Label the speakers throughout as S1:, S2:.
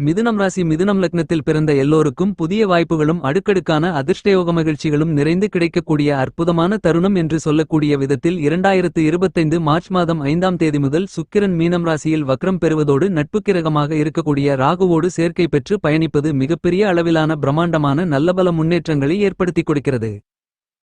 S1: மிதுனம் ராசி மிதுனம் லக்னத்தில் பிறந்த எல்லோருக்கும் புதிய வாய்ப்புகளும் அடுக்கடுக்கான அதிர்ஷ்டயோக மகிழ்ச்சிகளும் நிறைந்து கிடைக்கக்கூடிய அற்புதமான தருணம் என்று சொல்லக்கூடிய விதத்தில் இரண்டாயிரத்து இருபத்தைந்து மார்ச் மாதம் ஐந்தாம் தேதி முதல் சுக்கிரன் மீனம் ராசியில் வக்ரம் பெறுவதோடு நட்புக்கிரகமாக இருக்கக்கூடிய ராகுவோடு சேர்க்கை பெற்று பயணிப்பது மிகப்பெரிய அளவிலான பிரம்மாண்டமான நல்லபல முன்னேற்றங்களை ஏற்படுத்திக் கொடுக்கிறது.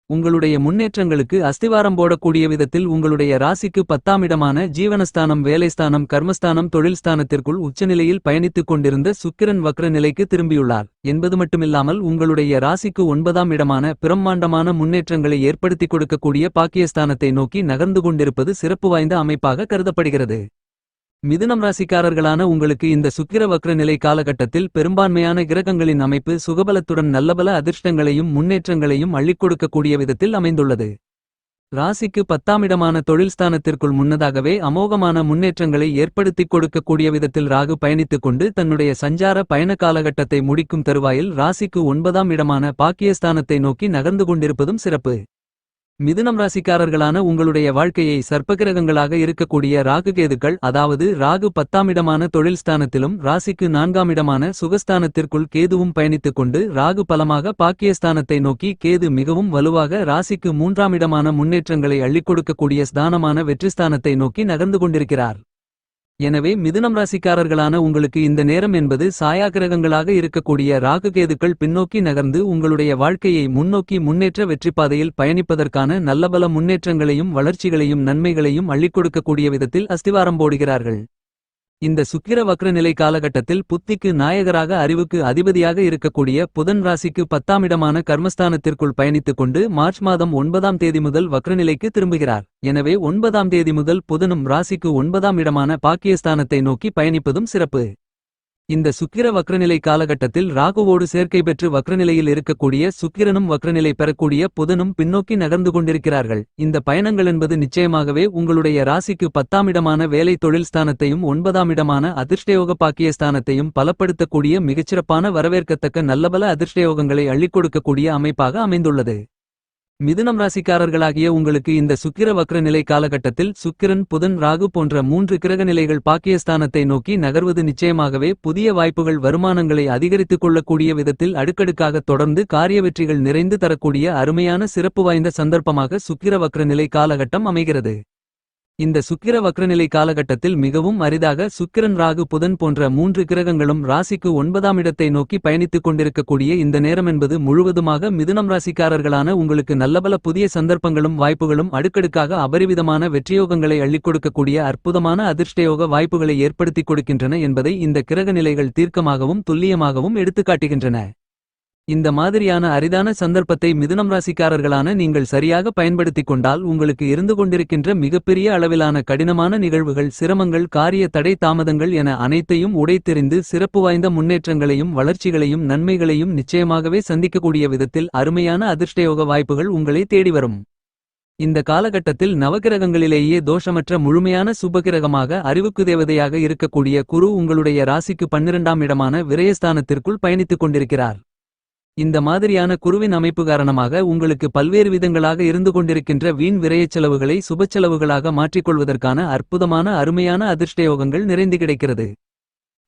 S1: உங்களுடைய முன்னேற்றங்களுக்கு அஸ்திவாரம் போடக்கூடிய விதத்தில் உங்களுடைய ராசிக்கு பத்தாம் இடமான ஜீவனஸ்தானம் வேலைஸ்தானம் கர்மஸ்தானம் தொழில் ஸ்தானத்திற்குள் உச்சநிலையில் பயணித்துக் கொண்டிருந்த சுக்கிரன் வக்ர நிலைக்கு திரும்பியுள்ளார். என்பது மட்டுமில்லாமல் உங்களுடைய ராசிக்கு ஒன்பதாம் இடமான பிரம்மாண்டமான முன்னேற்றங்களை ஏற்படுத்திக் கொடுக்கக்கூடிய பாக்கியஸ்தானத்தை நோக்கி நகர்ந்து கொண்டிருப்பது சிறப்பு வாய்ந்த அமைப்பாக கருதப்படுகிறது. மிதுனம் ராசிக்காரர்களான உங்களுக்கு இந்த சுக்கிர வக்ர நிலை காலகட்டத்தில் பெரும்பான்மையான கிரகங்களின் அமைப்பு சுகபலத்துடன் நல்லபல அதிர்ஷ்டங்களையும் முன்னேற்றங்களையும் அள்ளிக் கொடுக்கக்கூடிய விதத்தில் அமைந்துள்ளது. ராசிக்கு பத்தாம் இடமான தொழில் ஸ்தானத்திற்குள் முன்னதாகவே அமோகமான முன்னேற்றங்களை ஏற்படுத்திக் கொடுக்கக்கூடிய விதத்தில் ராகு பயணித்துக் கொண்டு தன்னுடைய சஞ்சார பயண காலகட்டத்தை முடிக்கும் தருவாயில் ராசிக்கு ஒன்பதாம் இடமான பாக்கியஸ்தானத்தை நோக்கி நகர்ந்து கொண்டிருப்பதும் சிறப்பு. மிதுனம் ராசிக்காரர்களான உங்களுடைய வாழ்க்கையை சர்ப்பகிரகங்களாக இருக்கக்கூடிய ராகு கேதுக்கள் அதாவது ராகு பத்தாம் இடமான தொழில் ஸ்தானத்திலும் ராசிக்கு நான்காம் இடமான சுகஸ்தானத்திற்குள் கேதுவும் பயணித்துக் கொண்டு ராகு பலமாக பாக்கியஸ்தானத்தை நோக்கி கேது மிகவும் வலுவாக ராசிக்கு மூன்றாம் இடமான முன்னேற்றங்களை அள்ளிக் கொடுக்கக்கூடிய ஸ்தானமான வெற்றிஸ்தானத்தை நோக்கி நகர்ந்து கொண்டிருக்கிறார். எனவே மிதுனம் ராசிக்காரர்களான உங்களுக்கு இந்த நேரம் என்பது சாயாகிரகங்களாக இருக்கக்கூடிய ராகுகேதுக்கள் பின்னோக்கி நகர்ந்து உங்களுடைய வாழ்க்கையை முன்னோக்கி முன்னேற்ற வெற்றிப்பாதையில் பயணிப்பதற்கான நல்லபல முன்னேற்றங்களையும் வளர்ச்சிகளையும் நன்மைகளையும் அள்ளிக் கொடுக்கக்கூடிய விதத்தில் அஸ்திவாரம் போடுகிறார்கள். இந்த சுக்கிர வக்ரநிலை காலகட்டத்தில் புத்திக்கு நாயகராக அறிவுக்கு அதிபதியாக இருக்கக்கூடிய புதன் ராசிக்கு பத்தாம் இடமான கர்மஸ்தானத்திற்குள் பயணித்துக் கொண்டு மார்ச் மாதம் ஒன்பதாம் தேதி முதல் வக்ரநிலைக்கு திரும்புகிறார். எனவே ஒன்பதாம் தேதி முதல் புதனும் ராசிக்கு ஒன்பதாம் இடமான பாக்கியஸ்தானத்தை நோக்கி பயணிப்பதும் சிறப்பு. இந்த சுக்கிர வக்ரநிலை காலகட்டத்தில் ராகுவோடு சேர்க்கை பெற்று வக்ரநிலையில் இருக்கக்கூடிய சுக்கிரனும் வக்ரநிலை பெறக்கூடிய புதனும் பின்னோக்கி நகர்ந்து கொண்டிருக்கிறார்கள். இந்த பயணங்கள் என்பது நிச்சயமாகவே உங்களுடைய ராசிக்கு பத்தாம் இடமான வேலை தொழில் ஸ்தானத்தையும் ஒன்பதாம் இடமான அதிர்ஷ்டயோக பாக்கிய ஸ்தானத்தையும் பலப்படுத்தக்கூடிய மிகச்சிறப்பான வரவேற்கத்தக்க நல்லபல அதிர்ஷ்டயோகங்களை அள்ளிக் கொடுக்கக்கூடிய அமைப்பாக அமைந்துள்ளது. மிதுனம் ராசிக்காரர்களாகிய உங்களுக்கு இந்த சுக்கிர வக்ர நிலை காலகட்டத்தில் சுக்கிரன் புதன் ராகு போன்ற மூன்று கிரக நிலைகள் பாக்கியஸ்தானத்தை நோக்கி நகர்வது நிச்சயமாகவே புதிய வாய்ப்புகள் வருமானங்களை அதிகரித்துக் கொள்ளக்கூடிய விதத்தில் அடுக்கடுக்காக தொடர்ந்து காரிய வெற்றிகள் நிறைந்து தரக்கூடிய அருமையான சிறப்பு வாய்ந்த சந்தர்ப்பமாக சுக்கிர வக்ர நிலை காலகட்டம் அமைகிறது. இந்த சுக்கிர வக்ரநிலை காலகட்டத்தில் மிகவும் அரிதாக சுக்கிரன் ராகு புதன் போன்ற மூன்று கிரகங்களும் ராசிக்கு ஒன்பதாம் இடத்தை நோக்கி பயணித்துக் கொண்டிருக்கக்கூடிய இந்த நேரம் என்பது முழுவதுமாக மிதுனம் ராசிக்காரர்களான உங்களுக்கு நல்லபல புதிய சந்தர்ப்பங்களும் வாய்ப்புகளும் அடுக்கடுக்காக அபரிவிதமான வெற்றியோகங்களை அள்ளிக் கொடுக்கக்கூடிய அற்புதமான அதிர்ஷ்டயோக வாய்ப்புகளை ஏற்படுத்திக் கொடுக்கின்றன என்பதை இந்த கிரக நிலைகள் தீர்க்கமாகவும் துல்லியமாகவும் எடுத்துக்காட்டுகின்றன இந்த மாதிரியான அரிதான சந்தர்ப்பத்தை மிதுனம் ராசிக்காரர்களான நீங்கள் சரியாக பயன்படுத்திக் கொண்டால் உங்களுக்கு இருந்து கொண்டிருக்கின்ற மிகப்பெரிய அளவிலான கடினமான நிகழ்வுகள் சிரமங்கள் காரிய தடை தாமதங்கள் என அனைத்தையும் உடைத்தெறிந்து சிறப்பு வாய்ந்த முன்னேற்றங்களையும் வளர்ச்சிகளையும் நன்மைகளையும் நிச்சயமாகவே சந்திக்கக்கூடிய விதத்தில் அருமையான அதிர்ஷ்டயோக வாய்ப்புகள் உங்களை தேடி வரும். இந்த காலகட்டத்தில் நவகிரகங்களிலேயே தோஷமற்ற முழுமையான சுபகிரகமாக அறிவுக்கு தேவதையாக இருக்கக்கூடிய குரு உங்களுடைய ராசிக்கு பன்னிரண்டாம் இடமான விரயஸ்தானத்திற்குள் பயணித்துக் கொண்டிருக்கிறார். இந்த மாதிரியான குருவின் அமைப்பு காரணமாக உங்களுக்கு பல்வேறு விதங்களாக இருந்து கொண்டிருக்கின்ற வீண் விரயச் செலவுகளை சுபச்செலவுகளாக மாற்றிக்கொள்வதற்கான அற்புதமான அருமையான அதிர்ஷ்டயோகங்கள் நிறைந்து கிடைக்கிறது.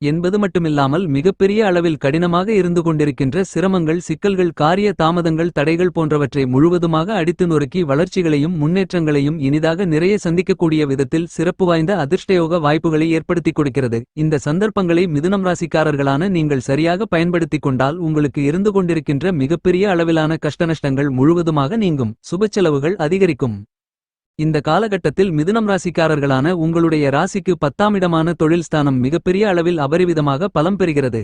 S1: என்பது மட்டுமில்லாமல் மிகப்பெரிய அளவில் கடினமாக இருந்து கொண்டிருக்கின்ற சிரமங்கள் சிக்கல்கள் காரிய தாமதங்கள் தடைகள் போன்றவற்றை முழுவதுமாக அடித்து நொறுக்கி வளர்ச்சிகளையும் முன்னேற்றங்களையும் இனிதாக நிறைய சந்திக்கக்கூடிய விதத்தில் சிறப்பு வாய்ந்த அதிர்ஷ்டயோக வாய்ப்புகளை ஏற்படுத்திக் கொடுக்கிறது. இந்த சந்தர்ப்பங்களை மிதுனம் ராசிக்காரர்களான நீங்கள் சரியாக பயன்படுத்திக் கொண்டால் உங்களுக்கு இருந்து கொண்டிருக்கின்ற மிகப்பெரிய அளவிலான கஷ்டநஷ்டங்கள் முழுவதுமாக நீங்கும். சுபச்செலவுகள் அதிகரிக்கும். இந்த காலகட்டத்தில் மிதுனம் ராசிக்காரர்களான உங்களுடைய ராசிக்கு பத்தாம் இடமான தொழில் ஸ்தானம் மிகப்பெரிய அளவில் அபரிவிதமாக பலம் பெறுகிறது.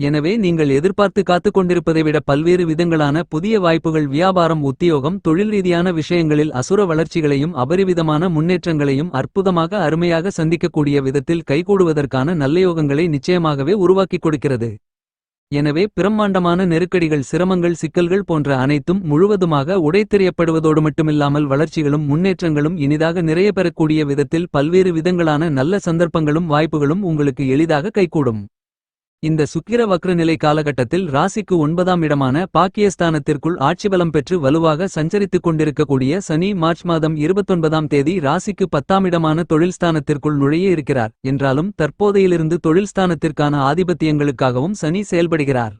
S1: எனவே நீங்கள் எதிர்பார்த்து காத்துக் கொண்டிருப்பதை விட பல்வேறு விதங்களான புதிய வாய்ப்புகள் வியாபாரம் உத்தியோகம் தொழில் ரீதியான விஷயங்களில் அசுர வளர்ச்சிகளையும் அபரிவிதமான முன்னேற்றங்களையும் அற்புதமாக அருமையாக சந்திக்கக்கூடிய விதத்தில் கைகூடுவதற்கான நல்லயோகங்களை நிச்சயமாகவே உருவாக்கிக் கொடுக்கிறது. எனவே பிரம்மாண்டமான நெருக்கடிகள் சிரமங்கள் சிக்கல்கள் போன்ற அனைத்தும் முழுவதுமாக உடைத்தெறியப்படுவதோடு மட்டுமில்லாமல் வளர்ச்சிகளும் முன்னேற்றங்களும் இனிதாக நிறைய பெறக்கூடிய விதத்தில் பல்வேறு விதங்களான நல்ல சந்தர்ப்பங்களும் வாய்ப்புகளும் உங்களுக்கு எளிதாக கைகூடும். இந்த சுக்கிர வக்ரநிலை காலகட்டத்தில் ராசிக்கு ஒன்பதாம் இடமான பாக்கியஸ்தானத்திற்குள் ஆட்சிபலம் பெற்று வலுவாக சஞ்சரித்துக் கொண்டிருக்கக்கூடிய சனி மார்ச் மாதம் இருபத்தொன்பதாம் தேதி ராசிக்கு பத்தாம் இடமான தொழில் ஸ்தானத்திற்குள் நுழைய இருக்கிறார். என்றாலும் தற்போதையிலிருந்து தொழில் ஸ்தானத்திற்கான ஆதிபத்தியங்களுக்காகவும் சனி செயல்படுகிறார்.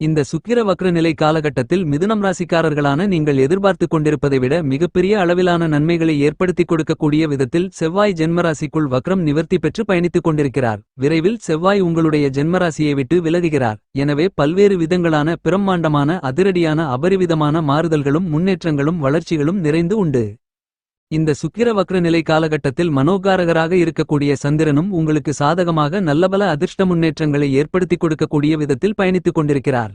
S1: இந்த சுக்கிர வக்ரநிலை காலகட்டத்தில் மிதுனம் ராசிக்காரர்களான நீங்கள் எதிர்பார்த்துக் கொண்டிருப்பதை விட மிகப்பெரிய அளவிலான நன்மைகளை ஏற்படுத்திக் கொடுக்கக்கூடிய விதத்தில் செவ்வாய் ஜென்மராசிக்குள் வக்ரம் நிவர்த்தி பெற்று பயணித்துக் கொண்டிருக்கிறார். விரைவில் செவ்வாய் உங்களுடைய ஜென்மராசியை விட்டு விலகுகிறார். எனவே பல்வேறு விதங்களான பிரம்மாண்டமான அதிரடியான அபரிவிதமான மாறுதல்களும் முன்னேற்றங்களும் வளர்ச்சிகளும் நிறைந்து உண்டு. இந்த சுக்கிர வக்ர நிலை காலகட்டத்தில் மனோகாரகராக இருக்கக்கூடிய சந்திரனும் உங்களுக்கு சாதகமாக நல்லபல அதிர்ஷ்ட முன்னேற்றங்களை ஏற்படுத்திக் கொடுக்கக்கூடிய விதத்தில் பயணித்துக் கொண்டிருக்கிறார்.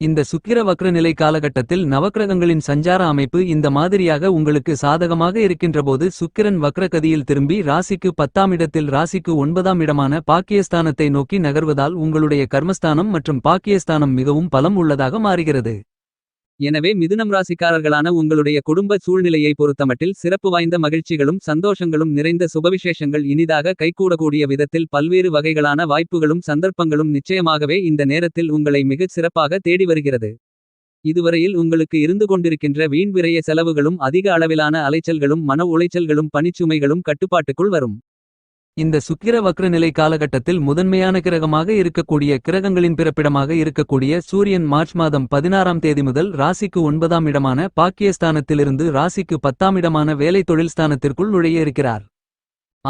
S1: இந்த சுக்கிர வக்ர நிலை காலகட்டத்தில் நவக்கிரகங்களின் சஞ்சார அமைப்பு இந்த மாதிரியாக உங்களுக்கு சாதகமாக இருக்கின்றபோது சுக்கிரன் வக்ரகதியில் திரும்பி ராசிக்கு பத்தாம் இடத்தில் ராசிக்கு ஒன்பதாம் இடமான பாக்கியஸ்தானத்தை நோக்கி நகர்வதால் உங்களுடைய கர்மஸ்தானம் மற்றும் பாக்கியஸ்தானம் மிகவும் பலம் உள்ளதாக மாறுகிறது. எனவே மிதுனம் ராசிக்காரர்களான உங்களுடைய குடும்ப சூழ்நிலையை பொறுத்தமட்டில் சிறப்பு வாய்ந்த மகிழ்ச்சிகளும் சந்தோஷங்களும் நிறைந்த சுபவிசேஷங்கள் இனிதாக கைகூடக்கூடிய விதத்தில் பல்வேறு வகைகளான வாய்ப்புகளும் சந்தர்ப்பங்களும் நிச்சயமாகவே இந்த நேரத்தில் உங்களை மிகச் சிறப்பாக தேடி வருகிறது. இதுவரையில் உங்களுக்கு இருந்து கொண்டிருக்கின்ற வீண் விரய செலவுகளும் அதிக அளவிலான அலைச்சல்களும் மன உளைச்சல்களும் பணிச்சுமைகளும் கட்டுப்பாட்டுக்குள் வரும். இந்த சுக்கிர வக்ரநிலை காலகட்டத்தில் முதன்மையான கிரகமாக இருக்கக்கூடிய கிரகங்களின் பிறப்பிடமாக இருக்கக்கூடிய சூரியன் மார்ச் மாதம் பதினாறாம் தேதி முதல் ராசிக்கு ஒன்பதாம் இடமான பாக்கியஸ்தானத்திலிருந்து ராசிக்கு பத்தாம் இடமான வேலை தொழில் ஸ்தானத்திற்குள் நுழைய இருக்கிறார்.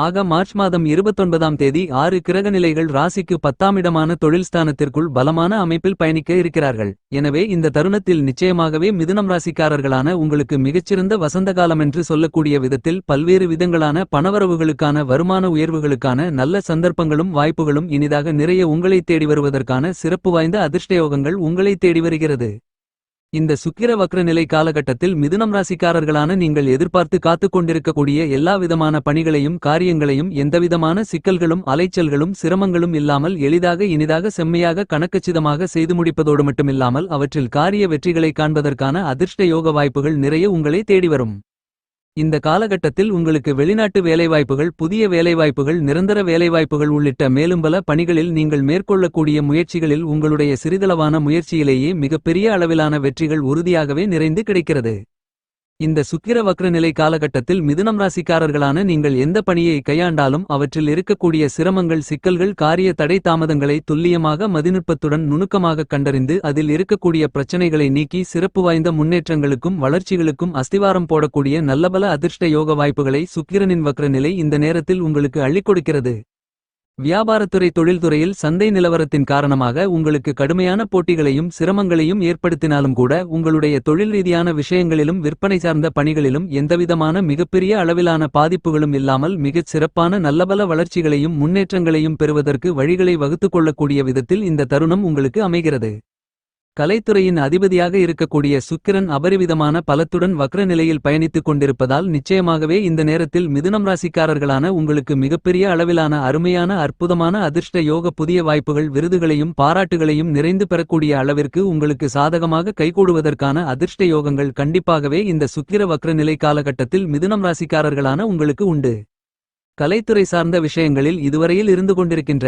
S1: ஆக மார்ச் மாதம் இருபத்தொன்பதாம் தேதி ஆறு கிரகநிலைகள் ராசிக்கு பத்தாம் இடமான தொழில் ஸ்தானத்திற்குள் பலமான அமைப்பில் பயணிக்க இருக்கிறார்கள். எனவே இந்த தருணத்தில் நிச்சயமாகவே மிதுனம் ராசிக்காரர்களான உங்களுக்கு மிகச்சிறந்த வசந்தகாலம் என்று சொல்லக்கூடிய விதத்தில் பல்வேறு விதங்களான பணவரவுகளுக்கான வருமான உயர்வுகளுக்கான நல்ல சந்தர்ப்பங்களும் வாய்ப்புகளும் இனிதாக நிறைய உங்களை தேடி வருவதற்கான சிறப்பு வாய்ந்த அதிர்ஷ்டயோகங்கள் உங்களை தேடி வருகிறது. இந்த சுக்கிர வக்ர நிலை காலகட்டத்தில் மிதுனம் ராசிக்காரர்களான நீங்கள் எதிர்பார்த்து காத்துக் கொண்டிருக்கக்கூடிய எல்லா விதமான பணிகளையும் காரியங்களையும் எந்தவிதமான சிக்கல்களும் அலைச்சல்களும் சிரமங்களும் இல்லாமல் எளிதாக இனிதாக செம்மையாக கணக்கச்சிதமாக செய்து முடிப்பதோடு மட்டுமில்லாமல் அவற்றில் காரிய வெற்றிகளை காண்பதற்கான அதிர்ஷ்ட யோக வாய்ப்புகள் நிறைய உங்களை தேடி வரும். இந்த காலகட்டத்தில் உங்களுக்கு வெளிநாட்டு வேலைவாய்ப்புகள் புதிய வேலைவாய்ப்புகள் நிரந்தர வேலைவாய்ப்புகள் உள்ளிட்ட மேலும் பல பணிகளில் நீங்கள் மேற்கொள்ளக்கூடிய முயற்சிகளில் உங்களுடைய சிறிதளவான முயற்சியிலேயே மிகப்பெரிய அளவிலான வெற்றிகள் உறுதியாகவே நிறைந்து கிடைக்கிறது. இந்த சுக்கிர வக்ர நிலை காலகட்டத்தில் மிதுனம் ராசிக்காரர்களான நீங்கள் எந்த பணியை கையாண்டாலும் அவற்றில் இருக்கக்கூடிய சிரமங்கள் சிக்கல்கள் காரிய தடை தாமதங்களை துல்லியமாக மதிநுட்பத்துடன் நுணுக்கமாக கண்டறிந்து அதில் இருக்கக்கூடிய பிரச்சனைகளை நீக்கி சிறப்பு வாய்ந்த முன்னேற்றங்களுக்கும் வளர்ச்சிகளுக்கும் அஸ்திவாரம் போடக்கூடிய நல்லபல அதிர்ஷ்ட யோக வாய்ப்புகளை சுக்கிரனின் வக்ர நிலை இந்த நேரத்தில் உங்களுக்கு அள்ளிக் கொடுக்கிறது. வியாபாரத்துறை தொழில்துறையில் சந்தை நிலவரத்தின் காரணமாக உங்களுக்கு கடுமையான போட்டிகளையும் சிரமங்களையும் ஏற்படுத்தினாலும் கூட உங்களுடைய தொழில் ரீதியான விஷயங்களிலும் விற்பனை சார்ந்த பணிகளிலும் எந்தவிதமான மிகப்பெரிய அளவிலான பாதிப்புகளும் இல்லாமல் மிகச் சிறப்பான நல்லபல வளர்ச்சிகளையும் முன்னேற்றங்களையும் பெறுவதற்கு வழிகளை வகுத்துக் கொள்ளக்கூடிய விதத்தில் இந்த தருணம் உங்களுக்கு அமைகிறது. கலைத்துறையின் அதிபதியாக இருக்கக்கூடிய சுக்கிரன் அபரிவிதமான பலத்துடன் வக்ர நிலையில் பயணித்துக் கொண்டிருப்பதால் நிச்சயமாகவே இந்த நேரத்தில் மிதுனம் ராசிக்காரர்களான உங்களுக்கு மிகப்பெரிய அளவிலான அருமையான அற்புதமான அதிர்ஷ்ட யோக புதிய வாய்ப்புகள் விருதுகளையும் பாராட்டுகளையும் நிறைந்து பெறக்கூடிய அளவிற்கு உங்களுக்கு சாதகமாக கைகூடுவதற்கான அதிர்ஷ்ட யோகங்கள் கண்டிப்பாகவே இந்த சுக்கிர வக்ர நிலை காலகட்டத்தில் மிதுனம் ராசிக்காரர்களான உங்களுக்கு உண்டு. கலைத்துறை சார்ந்த விஷயங்களில் இதுவரையில் இருந்து கொண்டிருக்கின்ற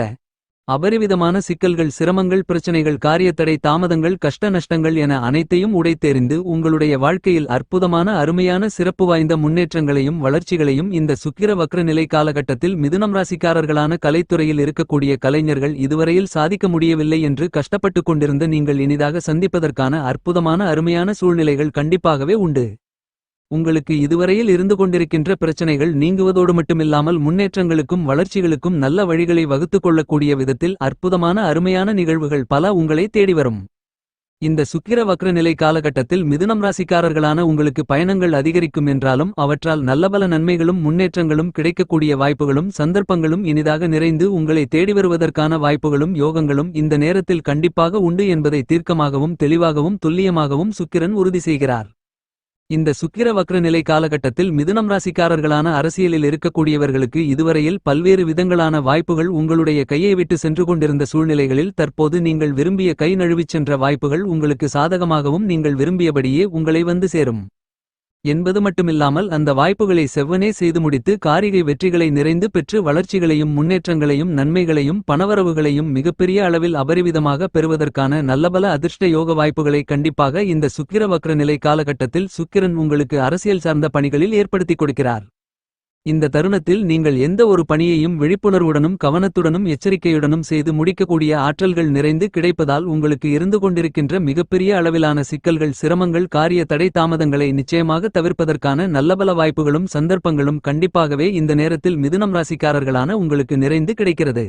S1: அபரிவிதமான சிக்கல்கள் சிரமங்கள் பிரச்சனைகள் காரியத்தடை தாமதங்கள் கஷ்ட நஷ்டங்கள் என அனைத்தையும் உடைத்தெறிந்து உங்களுடைய வாழ்க்கையில் அற்புதமான அருமையான சிறப்பு வாய்ந்த முன்னேற்றங்களையும் வளர்ச்சிகளையும் இந்த சுக்கிர வக்ரநிலை காலகட்டத்தில் மிதுனம் ராசிக்காரர்களான கலைத்துறையில் இருக்கக்கூடிய கலைஞர்கள் இதுவரையில் சாதிக்க முடியவில்லை என்று கஷ்டப்பட்டுக் கொண்டிருந்த நீங்கள் இனிதாக சந்திப்பதற்கான அற்புதமான அருமையான சூழ்நிலைகள் கண்டிப்பாகவே உண்டு. உங்களுக்கு இதுவரையில் இருந்து கொண்டிருக்கின்ற பிரச்சனைகள் நீங்குவதோடு மட்டுமில்லாமல் முன்னேற்றங்களுக்கும் வளர்ச்சிகளுக்கும் நல்ல வழிகளை வகுத்துக் கொள்ளக்கூடிய விதத்தில் அற்புதமான அருமையான நிகழ்வுகள் பல உங்களை தேடி வரும். இந்த சுக்கிர வக்ர நிலை காலகட்டத்தில் மிதுனம் ராசிக்காரர்களான உங்களுக்கு பயணங்கள் அதிகரிக்கும் என்றாலும் அவற்றால் நல்லபல நன்மைகளும் முன்னேற்றங்களும் கிடைக்கக்கூடிய வாய்ப்புகளும் சந்தர்ப்பங்களும் இனிதாக நிறைந்து உங்களை தேடி வருவதற்கான வாய்ப்புகளும் யோகங்களும் இந்த நேரத்தில் கண்டிப்பாக உண்டு என்பதை தீர்க்கமாகவும் தெளிவாகவும் துல்லியமாகவும் சுக்கிரன் உறுதி செய்கிறார். இந்த சுக்கிர வக்ர நிலை காலகட்டத்தில் மிதுனம் ராசிக்காரர்களான அரசியலில் இருக்கக்கூடியவர்களுக்கு இதுவரையில் பல்வேறு விதங்களான வாய்ப்புகள் உங்களுடைய கையை விட்டு சென்று கொண்டிருந்த சூழ்நிலைகளில் தற்போது நீங்கள் விரும்பிய கை நழுவிச் சென்ற வாய்ப்புகள் உங்களுக்கு சாதகமாகவும் நீங்கள் விரும்பியபடியே உங்களை வந்து சேரும். என்பது மட்டுமில்லாமல் அந்த வாய்ப்புகளை செவ்வனே செய்து முடித்து காரிகை வெற்றிகளை நிறைந்து பெற்று வளர்ச்சிகளையும் முன்னேற்றங்களையும் நன்மைகளையும் பணவரவுகளையும் மிகப்பெரிய அளவில் அபரிவிதமாக பெறுவதற்கான நல்லபல அதிர்ஷ்ட யோக வாய்ப்புகளை கண்டிப்பாக இந்த சுக்கிர வக்ர நிலை காலகட்டத்தில் சுக்கிரன் உங்களுக்கு அரசியல் சார்ந்த பணிகளில் ஏற்படுத்திக் கொடுக்கிறார். இந்த தருணத்தில் நீங்கள் எந்த ஒரு பணியையும் விழிப்புணர்வுடனும் கவனத்துடனும் எச்சரிக்கையுடனும் செய்து முடிக்கக்கூடிய ஆற்றல்கள் நிறைந்து கிடைப்பதால் உங்களுக்கு இருந்து கொண்டிருக்கின்ற மிகப்பெரிய அளவிலான சிக்கல்கள் சிரமங்கள் காரிய தடை தாமதங்களை நிச்சயமாக தவிர்ப்பதற்கான நல்லபல வாய்ப்புகளும் சந்தர்ப்பங்களும் கண்டிப்பாகவே இந்த நேரத்தில் மிதுனம் ராசிக்காரர்களான உங்களுக்கு நிறைந்து கிடைக்கிறது.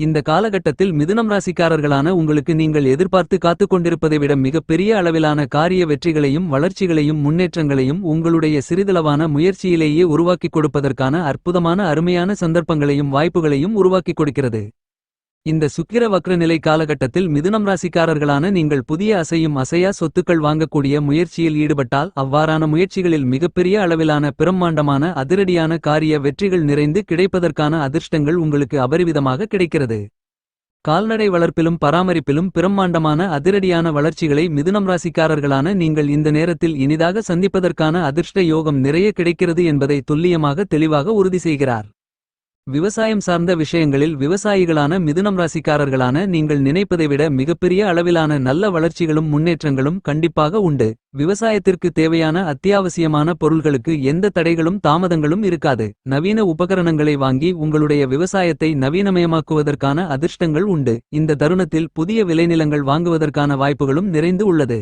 S1: இந்த காலகட்டத்தில் மிதுனம் ராசிக்காரர்களான உங்களுக்கு நீங்கள் எதிர்பார்த்து காத்துக் கொண்டிருப்பதை விட மிகப்பெரிய அளவிலான காரிய வெற்றிகளையும் வளர்ச்சிகளையும் முன்னேற்றங்களையும் உங்களுடைய சிறிதளவான முயற்சியிலேயே உருவாக்கிக் கொடுப்பதற்கான அற்புதமான அருமையான சந்தர்ப்பங்களையும் வாய்ப்புகளையும் உருவாக்கிக் கொடுக்கிறது. இந்த சுக்கிர வக்ர நிலை காலகட்டத்தில் மிதுனம் ராசிக்காரர்களான நீங்கள் புதிய அசையும் அசையா சொத்துக்கள் வாங்கக்கூடிய முயற்சியில் ஈடுபட்டால் அவ்வாறான முயற்சிகளில் மிகப்பெரிய அளவிலான பிரம்மாண்டமான அதிரடியான காரிய வெற்றிகள் நிறைந்து கிடைப்பதற்கான அதிர்ஷ்டங்கள் உங்களுக்கு அபரிவிதமாக கிடைக்கிறது. கால்நடை வளர்ப்பிலும் பராமரிப்பிலும் பிரம்மாண்டமான அதிரடியான வளர்ச்சிகளை மிதுனம் ராசிக்காரர்களான நீங்கள் இந்த நேரத்தில் இனிதாக சந்திப்பதற்கான அதிர்ஷ்ட யோகம் நிறைய கிடைக்கிறது என்பதை துல்லியமாக தெளிவாக உறுதி செய்கிறார். விவசாயம் சார்ந்த விஷயங்களில் விவசாயிகளான மிதுனம் ராசிக்காரர்களான நீங்கள் நினைப்பதை விட மிகப்பெரிய அளவிலான நல்ல வளர்ச்சிகளும் முன்னேற்றங்களும் கண்டிப்பாக உண்டு. விவசாயத்திற்கு தேவையான அத்தியாவசியமான பொருள்களுக்கு எந்த தடைகளும் தாமதங்களும் இருக்காது. நவீன உபகரணங்களை வாங்கி உங்களுடைய விவசாயத்தை நவீனமயமாக்குவதற்கான அதிர்ஷ்டங்கள் உண்டு. இந்த தருணத்தில் புதிய விளைநிலங்கள் வாங்குவதற்கான வாய்ப்புகளும் நிறைந்து உள்ளது.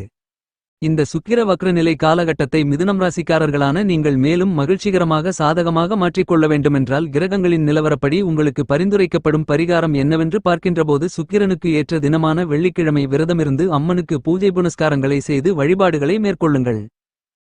S1: இந்த சுக்கிர வக்ர நிலை காலகட்டத்தை மிதுனம் ராசிக்காரர்களான நீங்கள் மேலும் மகிழ்ச்சிகரமாக சாதகமாக மாற்றிக்கொள்ள வேண்டுமென்றால் கிரகங்களின் நிலவரப்படி உங்களுக்கு பரிந்துரைக்கப்படும் பரிகாரம் என்னவென்று பார்க்கின்றபோது சுக்கிரனுக்கு ஏற்ற தினமான வெள்ளிக்கிழமை விரதமிருந்து அம்மனுக்கு பூஜை புனஸ்காரங்களை செய்து வழிபாடுகளை மேற்கொள்ளுங்கள்.